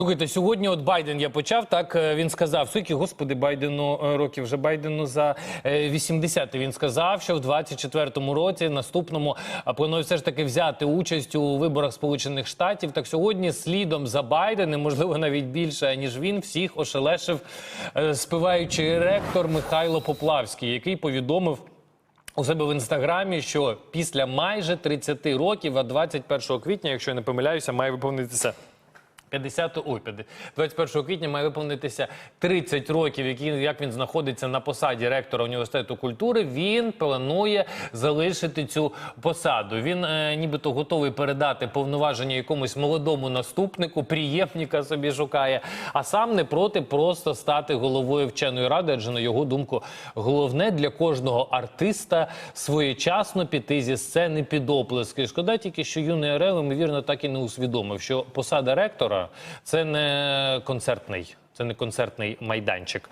Слухайте, сьогодні от Байден я почав, так е, він сказав, скільки, господи, Байдену е, років, вже Байдену за е, 80. Він сказав, що в 24-му році, наступному, планує все ж таки взяти участь у виборах Сполучених Штатів. Так сьогодні слідом за Байденом, можливо, навіть більше, ніж він, всіх ошелешив е, співаючий ректор Михайло Поплавський, який повідомив у себе в інстаграмі, що після майже 30 років, а 21 квітня, якщо я не помиляюся, має виповнитися 50, ой, 50, 21 квітня має виповнитися 30 років, які, як він знаходиться на посаді ректора університету культури. Він планує залишити цю посаду. Він е, нібито готовий передати повноваження якомусь молодому наступнику, приємника собі шукає, а сам не проти просто стати головою вченої ради, адже на його думку, головне для кожного артиста своєчасно піти зі сцени під оплески. Шкода тільки, що юний Орел, ймовірно, так і не усвідомив, що посада ректора це не концертний. Це не концертний майданчик.